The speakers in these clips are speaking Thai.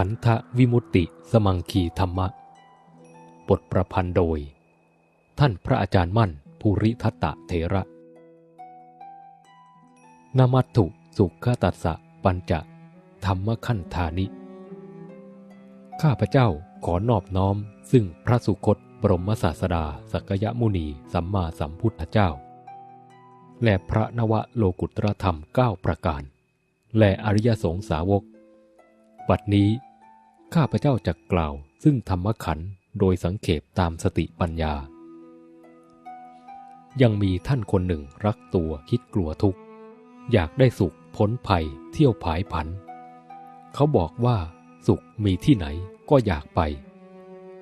ขันธวิมุตติสมังคีธรรมะ บทประพันธ์โดย ท่านพระอาจารย์มั่นภูริทัตตะเถระนามัตถุสุขตัสสะปัญจะธรรมขันธานิ ข้าพเจ้าขอนอบน้อมซึ่งพระสุคตบรมศาสดาสักยมุนีสัมมาสัมพุทธเจ้า และพระนวโลกุตรธรรมเก้าประการ และอริยสงสาวก บัดนี้ ข้าพเจ้าจะกล่าว ซึ่งธรรมขันธ์โดยสังเขปตามสติปัญญา ยังมีท่านคนหนึ่งรักตัวคิดกลัวทุกข์ อยากได้สุขพ้นภัยเที่ยวผายผัน เขาบอกว่าสุขมีที่ไหนก็อยากไป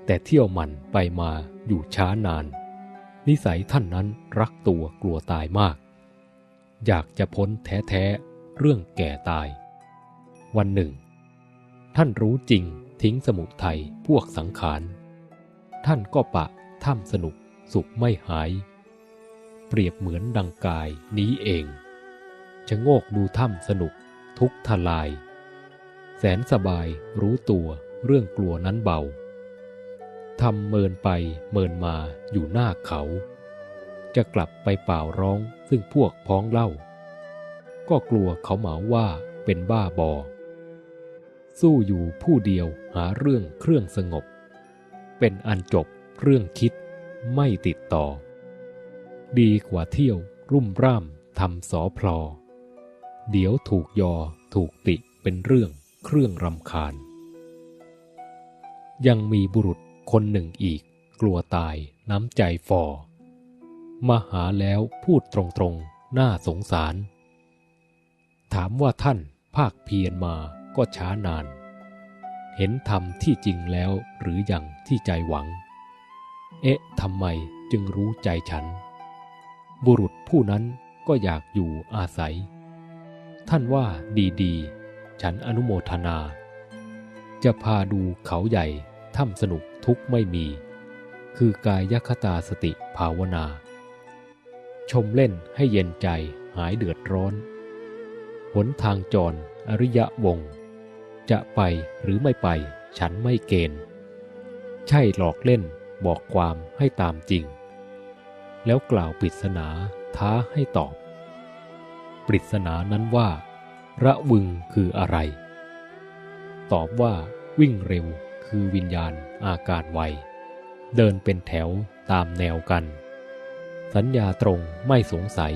แต่เที่ยวมันไปมาอยู่ช้านาน นิสัยท่านนั้นรักตัวกลัวตายมาก อยากจะพ้นแท้ๆเรื่องแก่ตาย วันหนึ่ง ท่านรู้จริงทิ้งสมุทัยพวกสังขาร ท่านก็ปะถ้ำสนุกสุขไม่หาย เปรียบเหมือนดังกายนี้เอง ชะโงกดูถ้ำสนุกทุกทลาย แสนสบายรู้ตัวเรื่องกลัวนั้นเบาทำเมินไปเมินมาอยู่หน้าเขา จะกลับไปเปล่าร้องซึ่งพวกพ้องเล่า ก็กลัวเขาเหมาว่าเป็นบ้าบอ สู้อยู่ผู้เดียวหาเรื่องเครื่องสงบ เป็นอันจบเรื่องคิดไม่ติดต่อ ดีกว่าเที่ยว รุ่มร่ามทำสอพลอ เดี๋ยวถูกยอถูกติเป็นเรื่องเครื่องรำคาญ ยังมีบุรุษคนหนึ่งอีก กลัวตายน้ำใจฟอมาหาแล้วพูดตรงๆ น่าสงสาร ถามว่าท่านภาคเพียรมา ก็ช้านาน เห็นธรรมที่จริงแล้วหรือยังที่ใจหวัง เอ๊ะทำไมจึงรู้ใจฉัน บุรุษผู้นั้นก็อยากอยู่อาศัย ท่านว่าดีๆ ฉันอนุโมทนา จะพาดูเขาใหญ่ถ้ำสนุกทุกไม่มี คือกายคตาสติภาวนา ชมเล่นให้เย็นใจหายเดือดร้อน หนทางจรอริยะวงศ์ จะไปหรือไม่ไป ฉันไม่เกณฑ์ ใช่หลอกเล่นบอกความให้ตามจริง แล้วกล่าวปริศนาท้าให้ตอบ ปริศนานั้นว่า ระวึงคืออะไร ตอบว่าวิ่งเร็วคือวิญญาณอาการไว เดินเป็นแถวตามแนวกัน สัญญาตรงไม่สงสัย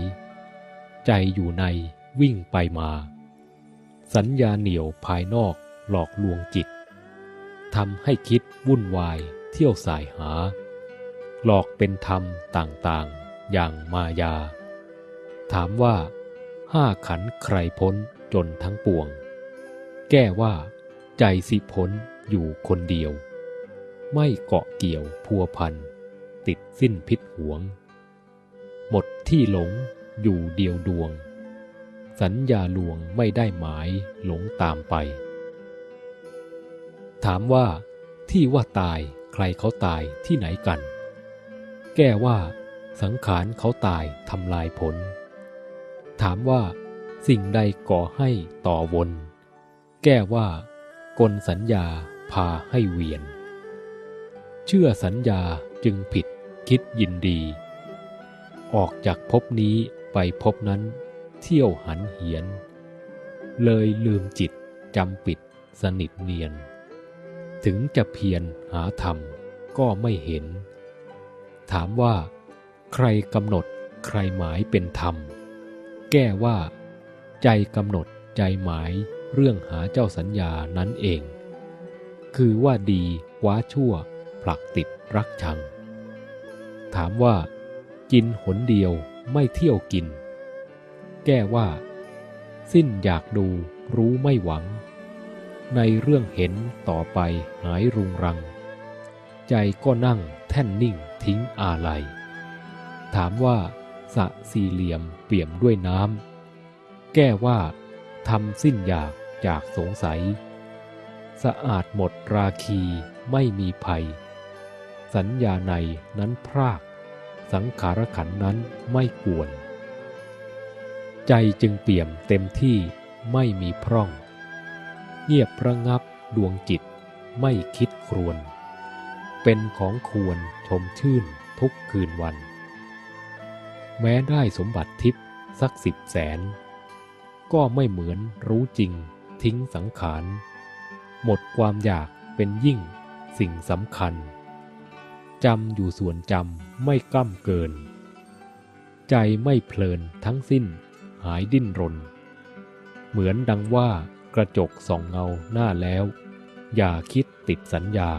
ใจอยู่ในวิ่งไปมา สัญญาเหนียวภายนอกหลอกลวงจิตทำให้คิดวุ่นวายเที่ยวสายหา หลอกเป็นธรรมต่างๆ อย่างมายา ถามว่า ห้าขันใครพ้นจนทั้งปวง แก้ว่า ใจสิพ้นอยู่คนเดียว ไม่เกาะเกี่ยวพัวพัน ติดสิ้นพิษหวง หมดที่หลงอยู่เดียวดวง สัญญาลวงไม่ได้หมายหลงตามไป ถามว่า ที่ว่าตายใครเขาตายที่ไหนกัน แก้ว่า สังขารเขาตายทำลายผล ถามว่า สิ่งใดก่อให้ต่อวน แก้ว่ากลสัญญาพาให้เวียน เชื่อสัญญาจึงผิดคิดยินดี ออกจากภพนี้ไปภพนั้น เที่ยวหันเหียน เลยลืมจิตจำปิดสนิทเนียน ถึงจะเพียรหาธรรมก็ไม่เห็น ถามว่า ใครกำหนดใครหมายเป็นธรรม แก้ว่า ใจกำหนดใจหมายเรื่องหาเจ้าสัญญานั้นเอง คือว่าดีคว้าชั่ว ผลักติดรักชัง ถามว่า กินหนเดียวไม่เที่ยวกิน แก้ว่า สิ้นอยากดูรู้ไม่หวัง ในเรื่องเห็นต่อไปหายรุงรัง ใจก็นั่งแท่นนิ่งทิ้งอาลัย ถามว่าสะสี่เหลี่ยมเปี่ยมด้วยน้ำแก้ว่าทำสิ้นอยากจากสงสัย สะอาดหมดราคีไม่มีภัย สัญญาในนั้นพราก สังขารขันนั้นไม่กวน ใจจึงเปี่ยมเต็มที่ไม่มีพร่อง เงียบระงับดวงจิตไม่คิดครวน เป็นของควรชมชื่นทุกคืนวัน แม้ได้สมบัติทิพย์สักสิบแสน ก็ไม่เหมือนรู้จริงทิ้งสังขาร หมดความอยากเป็นยิ่งสิ่งสำคัญจำอยู่ส่วนจำไม่กล้ำเกิน ใจไม่เพลินทั้งสิ้น หายดิ้นรน เหมือนดังว่ากระจกส่องเงาหน้าแล้ว อย่าคิดติดสัญญา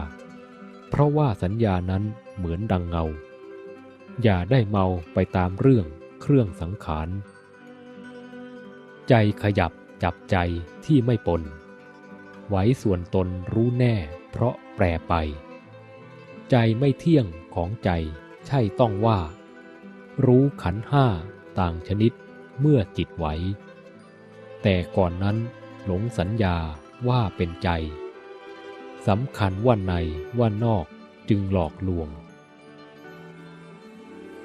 เพราะว่าสัญญานั้นเหมือนดังเงา อย่าได้เมาไปตามเรื่องเครื่องสังขาร ใจขยับจับใจที่ไม่ปน ไว้ส่วนตนรู้แน่เพราะแปรไป ใจไม่เที่ยงของใจใช่ต้องว่า รู้ขันห้าต่างชนิด เมื่อจิตไหว แต่ก่อนนั้นหลงสัญญาว่าเป็นใจสำคัญว่าในว่านอกจึงหลอกลวง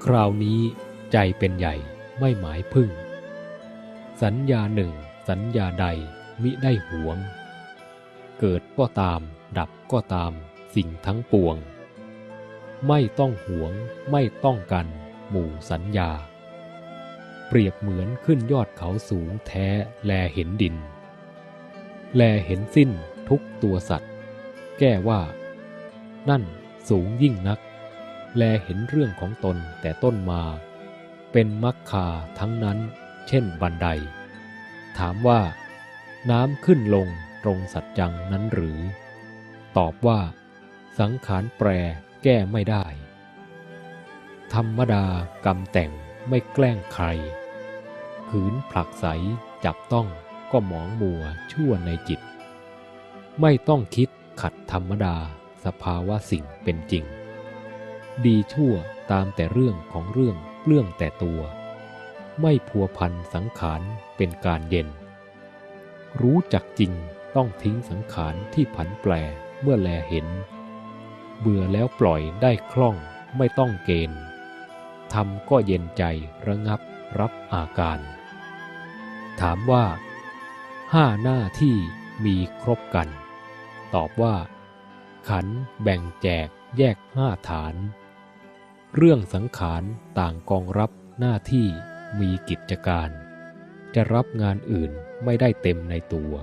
คราวนี้ใจเป็นใหญ่ไม่หมายพึ่ง สัญญาหนึ่งสัญญาใดมิได้หวง เกิดก็ตาม ดับก็ตามสิ่งทั้งปวง ไม่ต้องหวงไม่ต้องกัน หมู่สัญญา เปรียบเหมือนขึ้นยอดเขาสูงแท้แลเห็นดิน แลเห็นสิ้นทุกตัวสัตว์ แก้ว่า นั่นสูงยิ่งนัก แลเห็นเรื่องของตนแต่ต้นมา เป็นมักคาทั้งนั้น เช่นบันได ถามว่า น้ำขึ้นลงตรงสัจจังนั้นหรือ ตอบว่า สังขารแปรแก้ไม่ได้ ธรรมดากรรมแต่ง ไม่แกล้งใคร ขืนผลักใสจับต้องก็หมองมัวชั่วในจิต ไม่ต้องคิดขัดธรรมดาสภาวะสิ่งเป็นจริง ดีชั่วตามแต่เรื่องของเรื่องเรื่องแต่ตัว ไม่พัวพันสังขารเป็นการเย็น รู้จักจริงต้องทิ้งสังขารที่ผันแปรเมื่อแลเห็น เบื่อแล้วปล่อยได้คล่องไม่ต้องเกณฑ์ ทำก็เย็นใจระงับรับอาการ ถามว่าห้าหน้าที่มีครบกัน ตอบว่า ขันแบ่งแจกแยกห้าฐาน เรื่องสังขารต่างกองรับหน้าที่มีกิจการ จะรับงานอื่นไม่ได้เต็มในตัว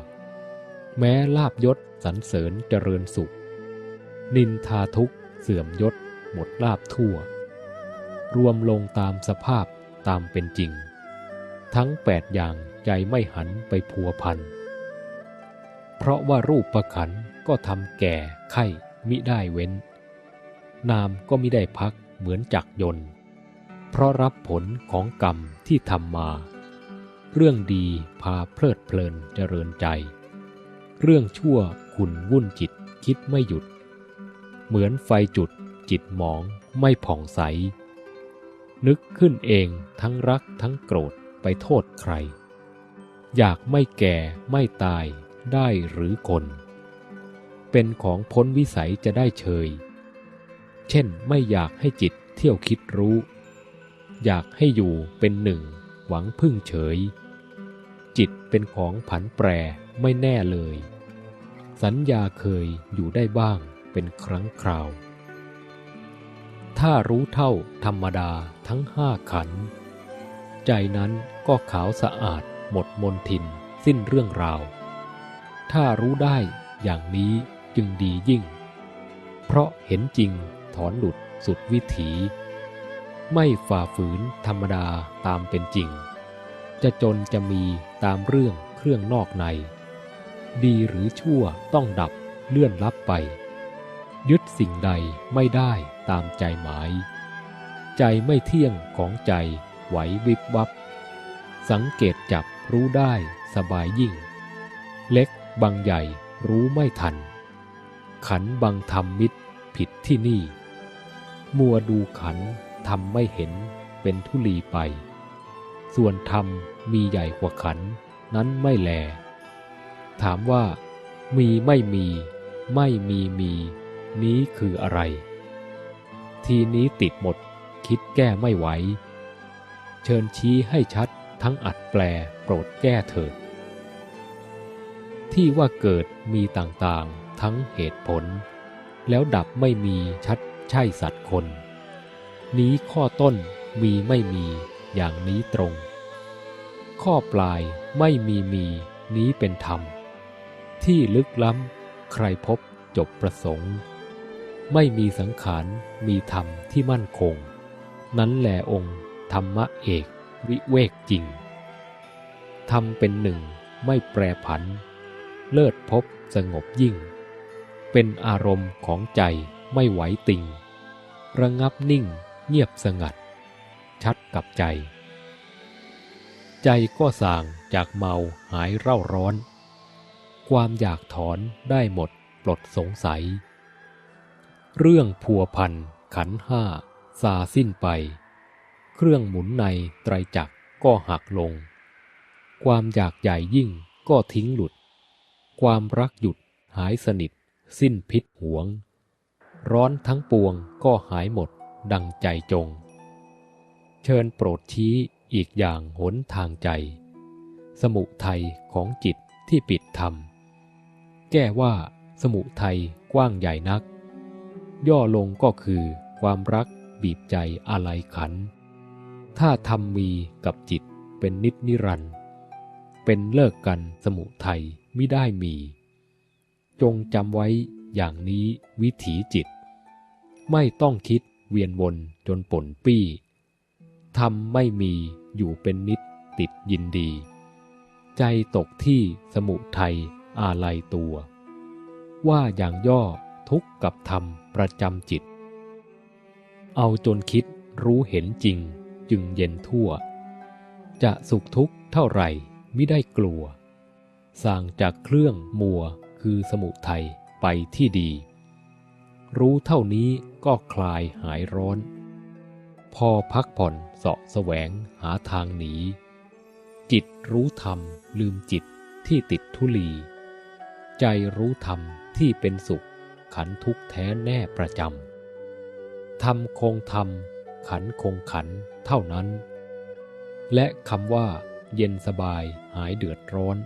แม้ลาบยศสรรเสริญเจริญสุข นินทาทุกเสื่อมยศหมดลาบทั่ว รวมลงตามสภาพตามเป็นจริง ทั้งแปดอย่างใจไม่หันไปพัวพัน เพราะว่ารูปประขันก็ทำแก่ไข้มิได้เว้น นามก็มิได้พักเหมือนจักรยนต์ เพราะรับผลของกรรมที่ทำมา เรื่องดีพาเพลิดเพลินเจริญใจ เรื่องชั่วขุนวุ่นจิตคิดไม่หยุด เหมือนไฟจุดจิตหมองไม่ผ่องใส นึกขึ้นเองทั้งรักทั้งโกรธไปโทษใคร อยากไม่แก่ไม่ตายได้หรือคน เป็นของพ้นวิสัยจะได้เชย เช่นไม่อยากให้จิตเที่ยวคิดรู้ อยากให้อยู่เป็นหนึ่ง หวังพึ่งเฉย จิตเป็นของผันแปรไม่แน่เลย สัญญาเคยอยู่ได้บ้างเป็นครั้งคราว ถ้ารู้เท่าธรรมดาทั้งห้าขัน ใจนั้นก็ขาวสะอาดหมดมนทิน สิ้นเรื่องราว ถ้ารู้ได้อย่างนี้จึงดียิ่ง เพราะเห็นจริงถอนหลุดสุดวิถี ไม่ฝ่าฝืนธรรมดาตามเป็นจริง จะจนจะมีตามเรื่องเครื่องนอกใน ดีหรือชั่วต้องดับเลื่อนลับไป ยึดสิ่งใดไม่ได้ตามใจหมาย ใจไม่เที่ยงของใจไหววิบวับ สังเกตจับรู้ได้สบายยิ่ง เล็กบางใหญ่รู้ไม่ทัน ขันบางทำมิตรผิดที่นี่ มัวดูขันทำไม่เห็นเป็นทุลีไป ส่วนธรรมมีใหญ่กว่าขันนั้นไม่แล ถามว่า มีไม่มี ไม่มีมี นี้คืออะไร ทีนี้ติดหมดคิดแก้ไม่ไหว เชิญชี้ให้ชัดทั้งอัดแปลโปรดแก้เถิด ที่ว่าเกิดมีต่างๆทั้งเหตุผล แล้วดับไม่มีชัดใช่สัตว์คน นี้ข้อต้นมีไม่มีอย่างนี้ตรง ข้อปลายไม่มีมีนี้เป็นธรรม ที่ลึกล้ำใครพบจบประสงค์ ไม่มีสังขารมีธรรมที่มั่นคง นั้นแหลองค์ธรรมะเอกวิเวกจริง ธรรมเป็นหนึ่งไม่แปรผัน เลิศพบสงบยิ่ง เป็นอารมณ์ของใจไม่ไหวติง ระงับนิ่งเงียบสงัด ชัดกับใจ ใจก็สางจากเมาหายเร่าร้อน ความอยากถอนได้หมดปลดสงสัย เรื่องพัวพันขันห้าซาสิ้นไป เครื่องหมุนในไตรจักรก็หักลง ความอยากใหญ่ยิ่งก็ทิ้งหลุด ความรักหยุดหายสนิท สิ้นพิษหวง ร้อนทั้งปวงก็หายหมดดังใจจง เชิญโปรดชี้อีกอย่างหนทางใจ สมุทัยของจิตที่ปิดธรรม แก้ว่าสมุทัยกว้างใหญ่นัก ย่อลงก็คือความรักบีบใจอะไรขัน ถ้าธรรมมีกับจิตเป็นนิจนิรันด์เป็นเลิกกันสมุทัยไม่ได้มี จงจำไว้อย่างนี้วิถีจิต ไม่ต้องคิดเวียนวนจนป่นปี้ทำไม่มีอยู่เป็นนิดติดยินดี ใจตกที่สมุทัยอาลัยตัว ว่าอย่างย่อ ทุกข์กับธรรมประจำจิต เอาจนคิดรู้เห็นจริงจึงเย็นทั่ว จะสุขทุกข์เท่าไหร่ไม่ได้กลัว สร้างจากเครื่องมัวคือสมุทัยไปที่ดี รู้เท่านี้ก็คลายหายร้อน พอพักผ่อนเสาะแสวงหาทางหนี จิตรู้ธรรมลืมจิตที่ติดทุลี ใจรู้ธรรมที่เป็นสุข ขันทุกแท้แน่ประจำธรรมคงธรรม ขันคงขันเท่านั้น และคำว่า เย็นสบายหายเดือดร้อน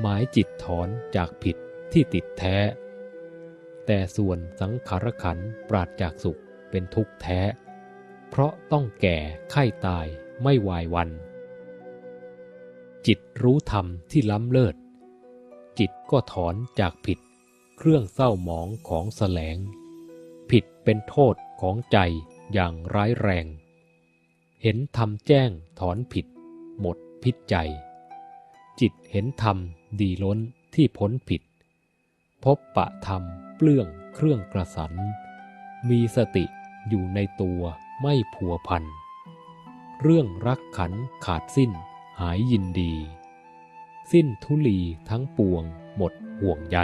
หมายจิตถอนจากผิดที่ติดแท้ แต่ส่วนสังขารขันปราดจากสุขเป็นทุกข์แท้ เพราะต้องแก่ไข้ตายไม่วายวัน จิตรู้ธรรมที่ล้ำเลิศ จิตก็ถอนจากผิด เครื่องเศร้าหมองของแสลง ผิดเป็นโทษของใจอย่างร้ายแรง เห็นธรรมแจ้งถอนผิด หมดพิษใจ จิตเห็นธรรมดีล้นที่พ้นผิด พบปะธรรมเปลื้องเครื่องกระสัน มีสติอยู่ในตัวไม่ผัวพัน เรื่องรักขันขาดสิ้นหายยินดี สิ้นทุลีทั้งปวงหมดห่วงใย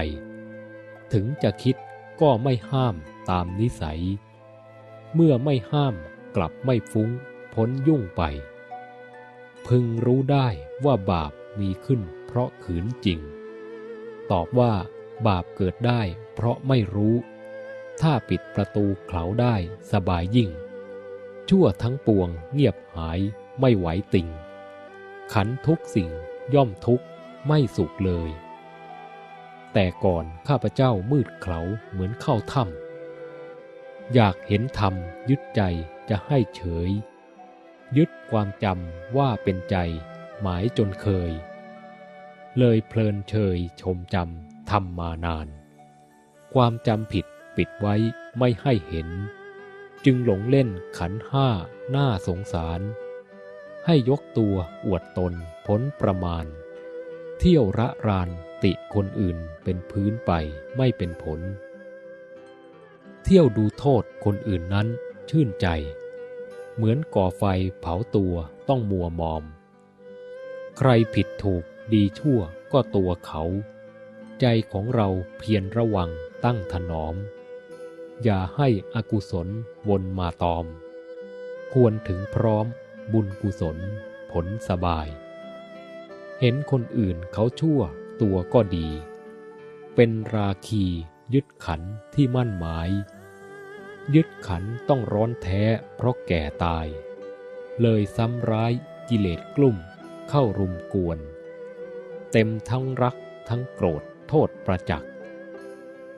ถึงจะคิดก็ไม่ห้ามตามนิสัย เมื่อไม่ห้ามกลับไม่ฟุ้งพ้นยุ่งไป พึงรู้ได้ว่าบาปมีขึ้นเพราะขืนจริง ตอบว่าบาปเกิดได้เพราะไม่รู้ ถ้าปิดประตูเขาได้สบายยิ่ง ชั่วทั้งปวงเงียบหายไม่ไหวติงขันทุกสิ่งย่อมทุกไม่สุขเลย แต่ก่อนข้าพเจ้ามืดเขาเหมือนเข้าถ้ำอยากเห็นธรรมยึดใจจะให้เฉย ยึดความจำว่าเป็นใจ หมายจนเคย เลยเพลินเชยชมจำทำมานาน ความจำผิดปิดไว้ไม่ให้เห็น จึงหลงเล่นขันห้าหน้าสงสาร ให้ยกตัวอวดตนพ้นประมาณ เที่ยวระราน ติคนอื่นเป็นพื้นไปไม่เป็นผล เที่ยวดูโทษคนอื่นนั้นชื่นใจ เหมือนก่อไฟเผาตัวต้องมัวมอม ใครผิดถูกดีชั่วก็ตัวเขา ใจของเราเพียรระวังตั้งถนอม อย่าให้อกุศลวนมาตอม ควรถึงพร้อมบุญกุศลผลสบาย เห็นคนอื่นเขาชั่ว ตัวก็ดี เป็นราคียึดขันที่มั่นหมาย ยึดขันต้องร้อนแท้เพราะแก่ตาย เลยซ้ำร้ายกิเลสกลุ่มเข้ารุมกวน เต็มทั้งรักทั้งโกรธโทษประจักษ์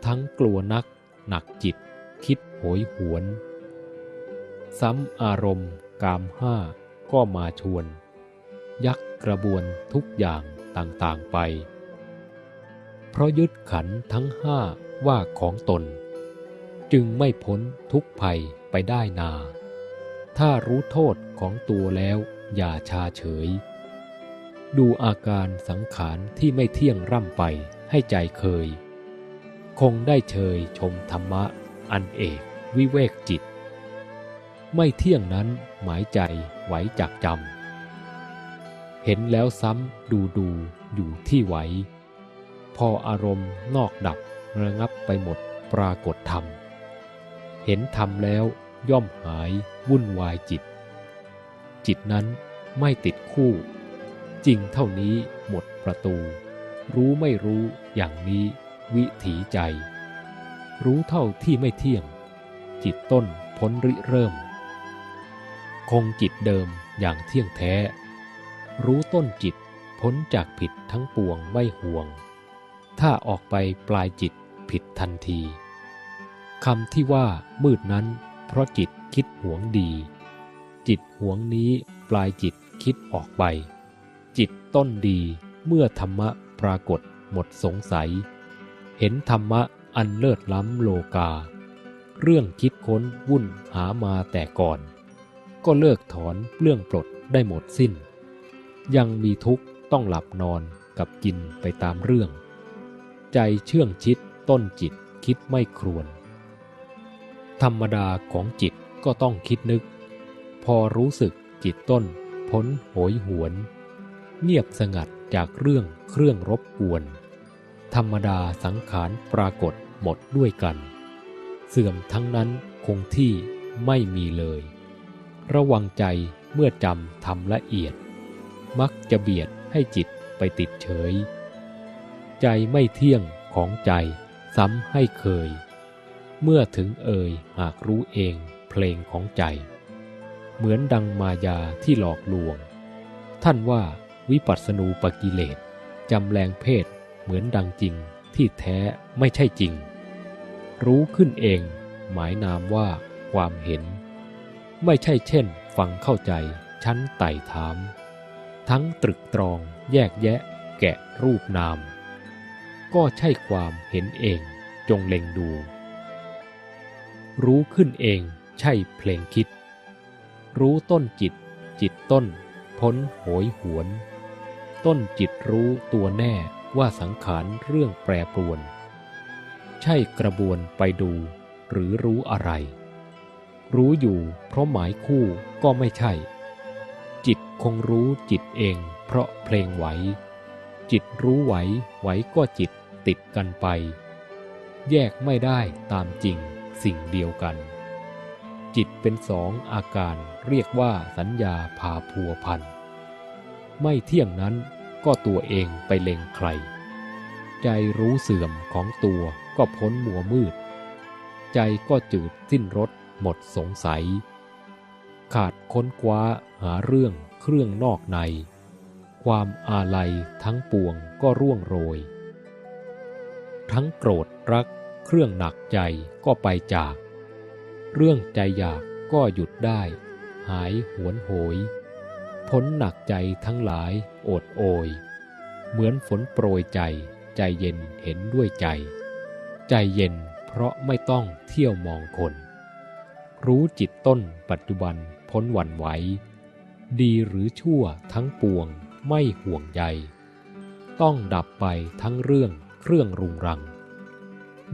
ทั้งกลัวนักหนักจิตคิดโหยหวน ซ้ำอารมณ์กามห้าก็มาชวน ยักกระบวนทุกอย่างต่างๆไป เพราะยึดขันทั้งห้าว่าของตน จึงไม่พ้นทุกภัยไปได้นา ถ้ารู้โทษของตัวแล้วอย่าชาเฉย ดูอาการสังขารที่ไม่เที่ยงร่ำไปให้ใจเคย คงได้เชยชมธรรมะ อันเอกวิเวกจิต ไม่เที่ยงนั้นหมายใจไหวจากจำเห็นแล้วซ้ำดูดูอยู่ที่ไหว พออารมณ์นอกดับระงับไปหมดปรากฏธรรม เห็นธรรมแล้วย่อมหายวุ่นวายจิต จิตนั้นไม่ติดคู่ จริงเท่านี้หมดประตู รู้ไม่รู้อย่างนี้วิถีใจ รู้เท่าที่ไม่เที่ยง จิตต้นพ้นริเริ่ม คงจิตเดิมอย่างเที่ยงแท้ รู้ต้นจิตพ้นจากผิดทั้งปวงไม่ห่วง ถ้าออกไปปลายจิตผิดทันทีคำที่ว่ามืดนั้น เพราะจิตคิดหวงดี จิตหวงนี้ปลายจิตคิดออกไป จิตต้นดีเมื่อธรรมะปรากฏหมดสงสัย เห็นธรรมะอันเลิศล้ำโลกา เรื่องคิดค้นวุ่นหามาแต่ก่อน ก็เลิกถอนเรื่องปลดได้หมดสิ้น ยังมีทุกข์ต้องหลับนอนกับกินไปตามเรื่อง ใจเชื่องชิดต้นจิตคิดไม่ครวน ธรรมดาของจิตก็ต้องคิดนึก พอรู้สึกจิตต้นพ้นโหยหวน เงียบสงัดจากเรื่องเครื่องรบกวน ธรรมดาสังขารปรากฏหมดด้วยกัน เสื่อมทั้งนั้นคงที่ไม่มีเลย ระวังใจเมื่อจำทำละเอียด มักจะเบียดให้จิตไปติดเฉย ใจไม่เที่ยงของใจซ้ำให้เคย เมื่อถึงเอ่ยหากรู้เองเพลงของใจ เหมือนดังมายาที่หลอกลวง ท่านว่าวิปัสสนูปกิเลสจำแรงเพศเหมือนดังจริงที่แท้ไม่ใช่จริง รู้ขึ้นเองหมายนามว่าความเห็น ไม่ใช่เช่น ฟังเข้าใจชั้นไต่ถาม ทั้งตรึกตรองแยกแยะแกะรูปนาม ก็ใช่ความเห็นเองจงเล็งดู รู้ขึ้นเองใช่เพลงคิด รู้ต้นจิต จิตต้น พ้นโหยหวน ต้นจิตรู้ตัวแน่ว่าสังขารเรื่องแปรปรวน ใช่กระบวนไปดู หรือรู้อะไร รู้อยู่เพราะหมายคู่ก็ไม่ใช่ จิตคงรู้จิตเองเพราะเพลงไหวจิตรู้ไหวไหวก็จิต ติดกันไป แยกไม่ได้ตามจริงสิ่งเดียวกัน จิตเป็นสองอาการเรียกว่าสัญญาพาพัวพัน ไม่เที่ยงนั้นก็ตัวเองไปเล็งใคร ใจรู้เสื่อมของตัวก็พ้นมัวมืด ใจก็จืดสิ้นรสหมดสงสัย ขาดค้นคว้าหาเรื่องเครื่องนอกใน ความอาลัยทั้งปวงก็ร่วงโรย ทั้งโกรธรัก เครื่องหนักใจก็ไปจาก เรื่องใจอยากก็หยุดได้ หายหวนโหย พ้นหนักใจทั้งหลายโอดโอย เหมือนฝนโปรยใจ ใจเย็นเห็นด้วยใจ ใจเย็นเพราะไม่ต้องเที่ยวมองคน รู้จิตต้นปัจจุบันพ้นหวั่นไหว ดีหรือชั่วทั้งปวงไม่ห่วงใย ต้องดับไปทั้งเรื่อง เครื่องรุงรัง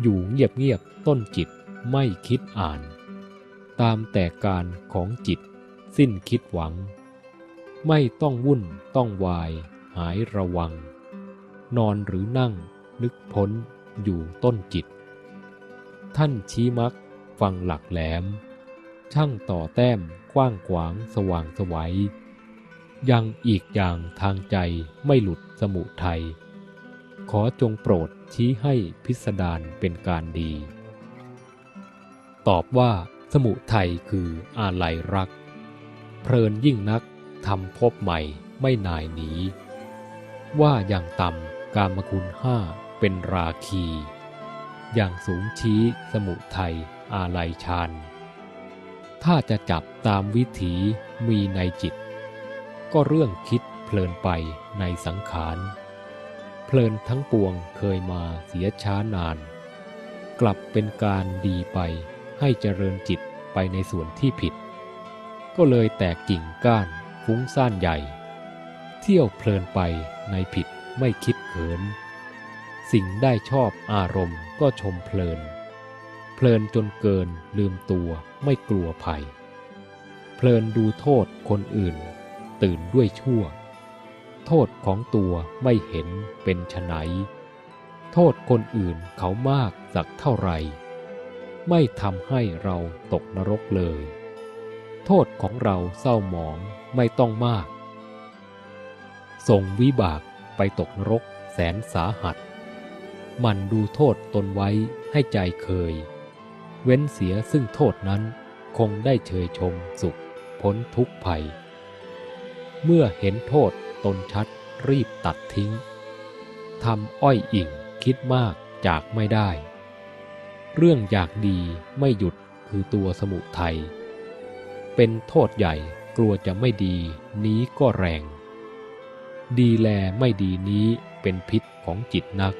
อยู่เงียบๆต้นจิตไม่คิดอ่าน ตามแต่การของจิตสิ้นคิดหวัง ไม่ต้องวุ่นต้องวาย หายระวัง นอนหรือนั่งนึกพ้นอยู่ต้นจิต ท่านชี้มักฟังหลักแหลม ช่างต่อแต้มกว้างขวางสว่างสวัยยังอีกอย่างทางใจไม่หลุดสมุทัย ขอจงโปรดชี้ให้พิสดารเป็นการดี ตอบว่าสมุทัยคืออาลัยรัก เพลินยิ่งนักทำพบใหม่ไม่นายหนีว่าอย่างต่ำกามคุณห้าเป็นราคี อย่างสูงชี้สมุทัยอาลัยชานถ้าจะจับตามวิถีมีในจิต ก็เรื่องคิดเพลินไปในสังขาร เพลินทั้งปวงเคยมาเสียช้านาน กลับเป็นการดีไปให้เจริญจิตไปในส่วนที่ผิด ก็เลยแตกกิ่งก้านฟุ้งซ่านใหญ่ เที่ยวเพลินไปในผิดไม่คิดเขิน สิ่งได้ชอบอารมณ์ก็ชมเพลิน เพลินจนเกินลืมตัวไม่กลัวภัย เพลินดูโทษคนอื่น ตื่นด้วยชั่ว โทษของตัวไม่เห็นเป็นไฉนโทษคนอื่นเขามากสักเท่าไหร่ ไม่ทำให้เราตกนรกเลย โทษของเราเศร้าหมองไม่ต้องมาก ส่งวิบากไปตกนรกแสนสาหัส มันดูโทษตนไว้ให้ใจเคย เว้นเสียซึ่งโทษนั้นคงได้เชยชมสุขพ้นทุกข์ภัย เมื่อเห็นโทษ ตนชัดรีบตัดทิ้งทำอ้อยอิ่งคิดมากจากไม่ได้ เรื่องอยากดีไม่หยุดคือตัวสมุทัยเป็นโทษใหญ่กลัวจะไม่ดีนี้ก็แรง ดีแลไม่ดีนี้เป็นพิษของจิตนัก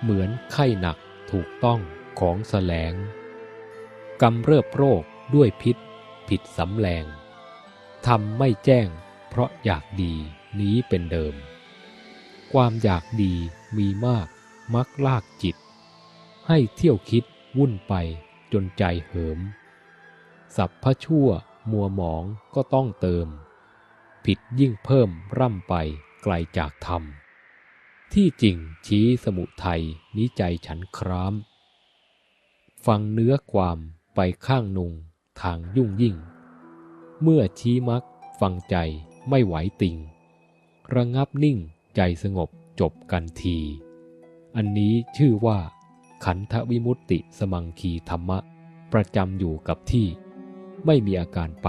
เหมือนไข้หนักถูกต้องของแสลงกำเริบโรคด้วยพิษผิดสำแรงทำไม่แจ้งเพราะอยากดี นี้เป็นเดิม ความอยากดีมีมากมักลากจิต ให้เที่ยวคิดวุ่นไปจนใจเหิม สัพพชั่วมัวหมองก็ต้องเติม ผิดยิ่งเพิ่มร่ำไปไกลจากธรรม ที่จริงชี้สมุทัยนิใจฉันคราม ฟังเนื้อความไปข้างนุงทางยุ่งยิ่ง เมื่อชี้มักฟังใจไม่ไหวติ่ง ระงับนิ่งใจสงบจบกันที อันนี้ชื่อว่า ขันธวิมุตติสมังคีธรรมะ ประจำอยู่กับที่ ไม่มีอาการไป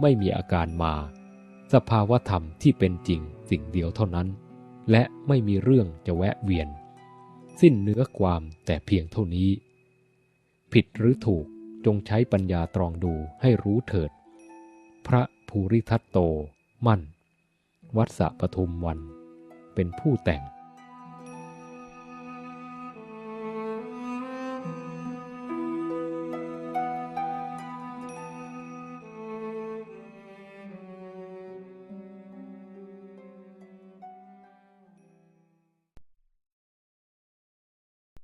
ไม่มีอาการมา สภาวธรรมที่เป็นจริงสิ่งเดียวเท่านั้น และไม่มีเรื่องจะแวะเวียน สิ้นเนื้อความแต่เพียงเท่านี้ ผิดหรือถูกจงใช้ปัญญาตรองดูให้รู้เถิด พระภูริทัตโตมั่น วัดสะปทุมวัน เป็นผู้แต่ง